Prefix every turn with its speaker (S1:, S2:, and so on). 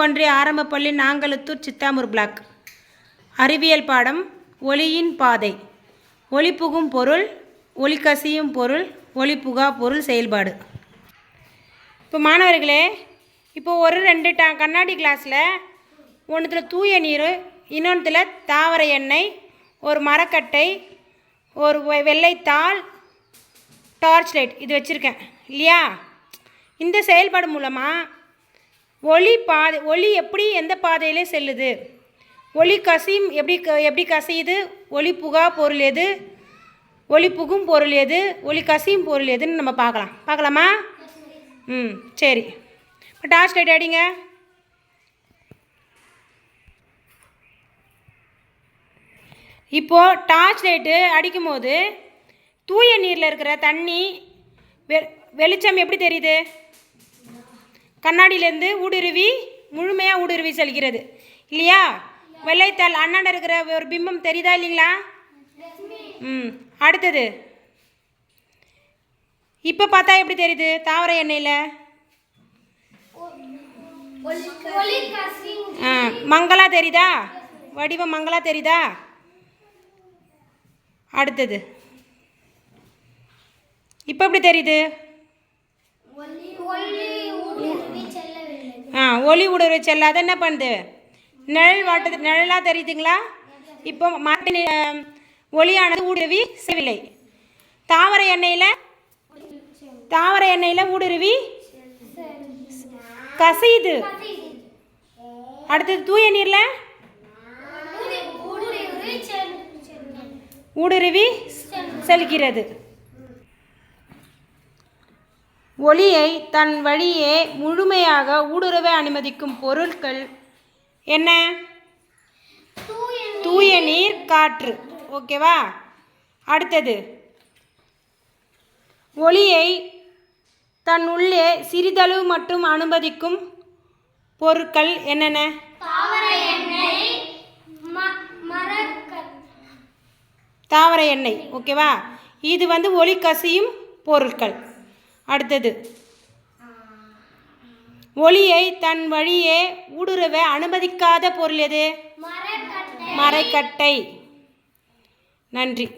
S1: ஒன்றிய ஆரம்பப்பள்ளி நாங்கலுத்தூர் சித்தாமூர் பிளாக். அறிவியல் பாடம் ஒளியின் பாதை. ஒளி புகும் பொருள் ஒளி கசியும் பொருள் ஒளி புகா பொருள் செயல்பாடு. இப்போ மாணவர்களே இப்போ ஒரு ரெண்டு டா கண்ணாடி கிளாஸில் ஒன்றுத்தில் தூய நீர் இன்னொன்றுத்தில் தாவர எண்ணெய் ஒரு மரக்கட்டை ஒரு வெ- வெள்ளைத்தாள் டார்ச் லைட் இது வச்சுருக்கேன். இல்லையா? இந்த செயல்பாடு மூலமாக ஒளி பாதை ஒளி எப்படி எந்த பாதையிலே செல்லுது? ஒளி கசியும் எப்படி க- எப்படி கசியுது? ஒளி புகா பொருள் எது? ஒளி புகும் பொருள் எது? ஒளி கசியும் பொருள் எதுன்னு நம்ம பார்க்கலாம். பார்க்கலாமா? ம் சரி. இப்போ டார்ச் லைட் அடிங்க இப்போது டார்ச் லைட்டு அடிக்கும்போது தூய நீரில் இருக்கிற தண்ணி வெ வெளிச்சம் எப்படி தெரியுது? கண்ணாடியிலேருந்து ஊடுருவி முழுமையாக ஊடுருவி செல்கிறது. இல்லையா? வெள்ளைத்தாள் அண்ணாண்ட இருக்கிற ஒரு பிம்பம் தெரியுதா இல்லைங்களா? ம் அடுத்தது. இப்போ பார்த்தா எப்படி தெரியுது? தாவர எண்ணெயில்? மங்களா தெரியுதா? வடிவம் மங்களா தெரியுதா? அடுத்தது. இப்போ எப்படி தெரியுது? ஆ ஒளி ஊடுருவி செல்லாத என்ன பண்ணுது? நிழல் வாட்டது நிழலாக தெரியுதுங்களா? இப்போ மாட்டின் அஹ், ஒளியானது ஊடுருவி செல்லவில்லை. தாவர எண்ணெயில் தாவர எண்ணெயில் ஊடுருவி கசையுது. அடுத்தது தூய நீரில் ஊடுருவி செல்கிறது. ஒளியை தன் வழியே முழுமையாக ஊடுருவ அனுமதிக்கும் பொருட்கள் என்ன? தூய நீர். காற்று. ஓகேவா அடுத்தது. ஒளியை தன் உள்ளே சிறிதளவு மட்டும் அனுமதிக்கும் பொருட்கள் என்னென்ன? தாவர எண்ணெய் ஓகேவா இது வந்து ஒளி கசியும் பொருட்கள். அடுத்தது. ஒளியை தன் வழியே ஊடுருவ அனுமதிக்காத பொருள் எது? மரைக்கட்டை. நன்றி.